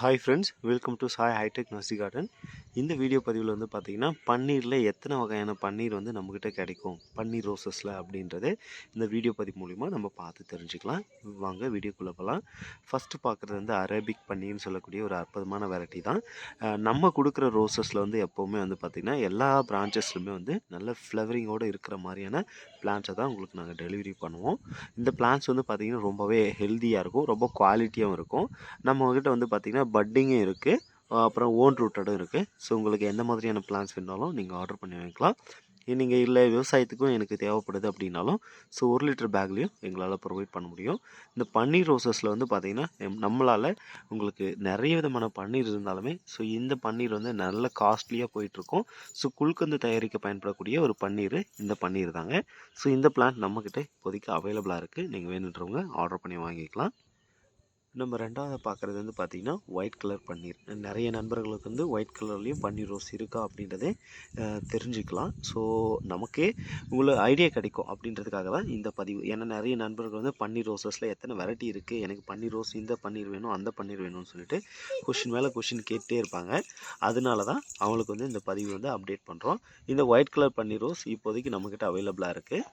Hi friends, welcome to Sai High Tech Nursery Garden. இந்த video பதிவில் வந்து பார்த்தீங்கன்னா பன்னீரில் எத்தனை வகையான பன்னீர் வந்து நம்மக்கிட்ட கிடைக்கும்? பன்னீர் ரோசஸில் அப்படின்றது இந்த வீடியோ பதிவு மூலிமா நம்ம பார்த்து தெரிஞ்சுக்கலாம். வாங்க வீடியோக்குள்ளே போகலாம் ஃபஸ்ட்டு பார்க்குறது வந்து அரேபிக் பன்னீர்னு சொல்லக்கூடிய ஒரு அற்புதமான வெரைட்டி தான். நம்ம கொடுக்குற ரோசஸில் வந்து எப்போவுமே வந்து பார்த்திங்கன்னா எல்லா பிரான்ச்சஸ்லுமே வந்து நல்ல ஃப்ளவரிங்கோடு இருக்கிற மாதிரியான பிளான்ஸை தான் உங்களுக்கு நாங்கள் டெலிவரி பண்ணுவோம். இந்த பிளான்ஸ் வந்து பார்த்திங்கன்னா ரொம்பவே ஹெல்த்தியாக இருக்கும். ரொம்ப குவாலிட்டியாகவும் இருக்கும். நம்மக்கிட்ட வந்து பார்த்திங்கன்னா பட்டிங்கும் இருக்குது அப்புறம் ஓன் ரூட்டடும் இருக்குது ஸோ உங்களுக்கு எந்த மாதிரியான பிளான்ஸ் வேணாலும் நீங்கள் ஆர்டர் பண்ணி வாங்கிக்கலாம். நீங்கள் இல்லை விவசாயத்துக்கும் எனக்கு தேவைப்படுது அப்படின்னாலும் ஸோ ஒரு லிட்டர் பேக்லேயும் எங்களால் ப்ரொவைட் பண்ண முடியும். இந்த பன்னீர் ரோசஸில் வந்து பார்த்திங்கன்னா நம்மளால் உங்களுக்கு நிறைய விதமான பன்னீர் இருந்தாலுமே ஸோ இந்த பன்னீர் வந்து நல்ல காஸ்ட்லியாக போயிட்டுருக்கும். ஸோ குழுக்கந்து தயாரிக்க பயன்படக்கூடிய ஒரு பன்னீர் இந்த பன்னீர் தாங்க. ஸோ இந்த பிளான்ட் நம்மக்கிட்ட இப்போதைக்கு அவைலபிளாக இருக்குது நீங்கள் வேணுன்றவங்க ஆர்டர் பண்ணி வாங்கிக்கலாம். நம்ம ரெண்டாவது பார்க்குறது வந்து பார்த்திங்கன்னா ஒயிட் கலர் பன்னீர். நிறைய நண்பர்களுக்கு வந்து ஒயிட் கலர்லேயும் பன்னீர் ரோஸ் இருக்கா அப்படின்றதே தெரிஞ்சுக்கலாம். ஸோ நமக்கே உங்களுக்கு ஐடியா கிடைக்கும் அப்படின்றதுக்காக தான் இந்த பதிவு. ஏன்னா நிறைய நண்பர்கள் வந்து பன்னீர் ரோஸஸில் எத்தனை வெரைட்டி இருக்குது எனக்கு பன்னீர் ரோஸ் இந்த பன்னீர் வேணும் அந்த பன்னீர் வேணும்னு சொல்லிட்டு கொஷின் மேலே கொஷின் கேட்டே இருப்பாங்க. அதனால தான் அவங்களுக்கு வந்து இந்த பதிவு வந்து அப்டேட் பண்ணுறோம் இந்த ஒயிட் கலர் பன்னீர் ரோஸ் இப்போதைக்கு நம்மக்கிட்ட அவைலபிளாக இருக்குது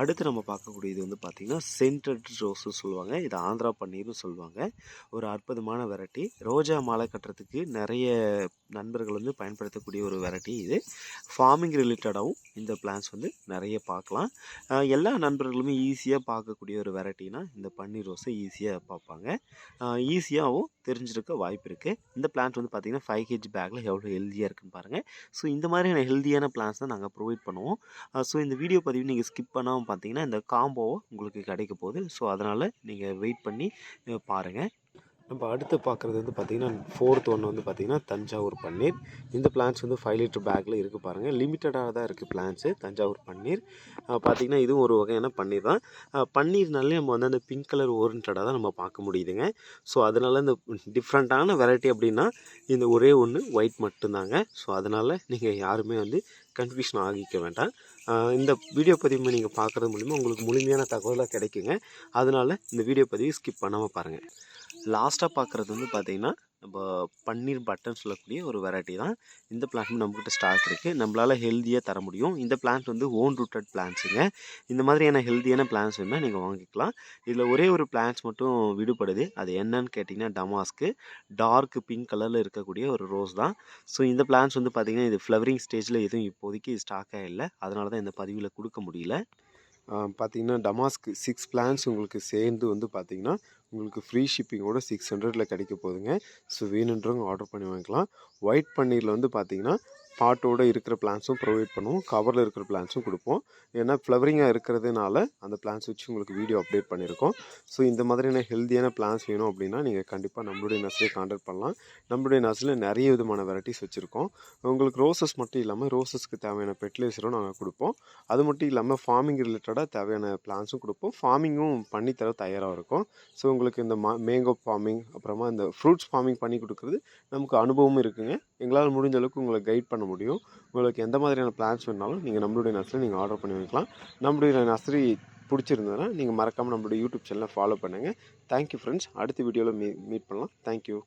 அடுத்து நம்ம பார்க்கக்கூடியது வந்து பார்த்திங்கன்னா சென்டட் ரோஸும் சொல்லுவாங்க. இது ஆந்திரா பன்னீர்னு சொல்லுவாங்க. ஒரு அற்புதமான வெரைட்டி. ரோஜா மாலை கட்டுறதுக்கு நிறைய நண்பர்கள் வந்து பயன்படுத்தக்கூடிய ஒரு வெரைட்டி இது. ஃபார்மிங் ரிலேட்டடாகவும் இந்த பிளான்ஸ் வந்து நிறைய பார்க்கலாம். எல்லா நண்பர்களுமே ஈஸியாக பார்க்கக்கூடிய ஒரு வெரைட்டினா இந்த பன்னீர் ரோஸை ஈஸியாக பார்ப்பாங்க. ஈஸியாகவும் தெரிஞ்சிருக்க வாய்ப்பு இருக்குது இந்த பிளான்ட் வந்து பார்த்திங்கன்னா ஃபைவ் கேஜி பேக்கில் எவ்வளோ ஹெல்த்தியாக இருக்குன்னு பாருங்கள் ஸோ இந்த மாதிரியான ஹெல்த்தியான பிளான்ஸ் தான் நாங்கள் ப்ரொவைட் பண்ணுவோம். ஸோ இந்த வீடியோ பதிவு நீங்கள் ஸ்கிப் பண்ணாமல் பார்த்தீங்கன்னா இந்த காம்போவை உங்களுக்கு கிடைக்க போகுது. ஸோ அதனால் நீங்கள் வெயிட் பண்ணி பாருங்கள் நம்ம அடுத்து பார்க்குறது வந்து பார்த்திங்கன்னா ஃபோர்த் ஒன்று வந்து பார்த்திங்கன்னா தஞ்சாவூர் பன்னீர். இந்த பிளான்ஸ் வந்து ஃபைவ் லிட்டர் பேக்கில் இருக்குது பாருங்கள் லிமிட்டடாக தான் இருக்குது பிளான்ஸு தஞ்சாவூர் பன்னீர். பார்த்திங்கன்னா இதுவும் ஒரு வகையான பன்னீர் தான். பன்னீர்னாலே நம்ம வந்து அந்த பிங்க் கலர் ஓரியன்டாக தான் நம்ம பார்க்க முடியுதுங்க. ஸோ அதனால் இந்த டிஃப்ரெண்ட்டான வெரைட்டி அப்படின்னா இந்த ஒரே ஒன்று ஒயிட் மட்டும்தாங்க. ஸோ அதனால் நீங்கள் யாருமே வந்து கன்ஃபியூஷன் ஆகிக்க வேண்டாம். இந்த வீடியோ பதிவு நீங்கள் பார்க்குறது மூலிமா உங்களுக்கு முழுமையான தகவலாக கிடைக்குங்க. அதனால் இந்த வீடியோ பதிவு ஸ்கிப் பண்ணாமல் பாருங்கள் லாஸ்ட்டாக பார்க்குறது வந்து பார்த்திங்கன்னா நம்ம பன்னீர் பட்டன் சொல்லக்கூடிய ஒரு வெரைட்டி தான். இந்த பிளான்ட் நம்மக்கிட்ட ஸ்டாக் இருக்குது நம்மளால் ஹெல்த்தியாக தர முடியும். இந்த பிளான்ட் வந்து ஓன் ரூட்டட் பிளான்ஸுங்க இந்த மாதிரியான ஹெல்த்தியான பிளான்ஸ் வேணால் நீங்கள் வாங்கிக்கலாம். இதில் ஒரே ஒரு பிளான்ஸ் மட்டும் விடுபடுது. அது என்னன்னு கேட்டிங்கன்னா டமாஸ்க்கு டார்க் பிங்க் கலரில் இருக்கக்கூடிய ஒரு ரோஸ் தான். ஸோ இந்த பிளான்ஸ் வந்து பார்த்திங்கன்னா இது ஃப்ளவரிங் ஸ்டேஜில் எதுவும் இப்போதைக்கு ஸ்டாக்காக இல்லை. அதனால தான் இந்த பதிவில் கொடுக்க முடியல. பார்த்தீங்கன்னா டமாஸ்க்கு சிக்ஸ் பிளான்ஸ் உங்களுக்கு சேர்ந்து வந்து பார்த்தீங்கன்னா உங்களுக்கு ஃப்ரீ ஷிப்பிங்கோட சிக்ஸ் ஹண்ட்ரடில் கிடைக்க போகுதுங்க. ஸோ வேணுன்றவங்க ஆர்டர் பண்ணி வாங்கிக்கலாம். ஒயிட் பன்னீரில் வந்து பார்த்தீங்கன்னா பாட்டோட இருக்கிற பிளான்ஸும் ப்ரொவைட் பண்ணுவோம். கவரில் இருக்கிற பிளான்ஸும் கொடுப்போம். ஏன்னா ஃப்ளவரிங்காக இருக்கிறதுனால அந்த பிளான்ஸ் வச்சு உங்களுக்கு வீடியோ அப்டேட் பண்ணியிருக்கோம். ஸோ இந்த மாதிரியான ஹெல்த்தியான பிளான்ஸ் வேணும் அப்படின்னா நீங்கள் கண்டிப்பாக நம்மளுடைய நர்சரியை கான்டாக்ட் பண்ணலாம். நம்மளுடைய நர்சரியில் நிறைய விதமான வெரைட்டிஸ் வச்சுருக்கோம். உங்களுக்கு ரோசஸ் மட்டும் இல்லாமல் ரோசஸ்க்கு தேவையான ஃபெர்டிலைசரும் நாங்கள் கொடுப்போம். அது மட்டும் இல்லாமல் ஃபார்மிங் ரிலேட்டடாக தேவையான பிளான்ஸும் கொடுப்போம். ஃபார்மிங்கும் பண்ணித்தர தயாராக இருக்கும். ஸோ உங்களுக்கு இந்த மா மேங்கோ ஃபார்மிங் அப்புறமா இந்த ஃப்ரூட்ஸ் ஃபார்மிங் பண்ணி கொடுக்குறது நமக்கு அனுபவமும் இருக்குங்க. எங்களால் முடிஞ்ச அளவுக்கு உங்களை கைட் பண்ண முடியும். உங்களுக்கு எந்த மாதிரியான பிளான்ஸ் வேணாலும் நீங்கள் நம்மளுடைய நர்சரி நீங்கள் ஆர்டர் பண்ணி வைக்கலாம். நம்மளுடைய நர்சரி பிடிச்சிருந்ததுன்னா நீங்கள் மறக்காமல் நம்மளுடைய யூடியூப் சேனலை ஃபாலோ பண்ணுங்கள் தேங்க்யூ ஃப்ரெண்ட்ஸ் அடுத்த வீடியோவில் மீ மீட் பண்ணலாம். தேங்க்யூ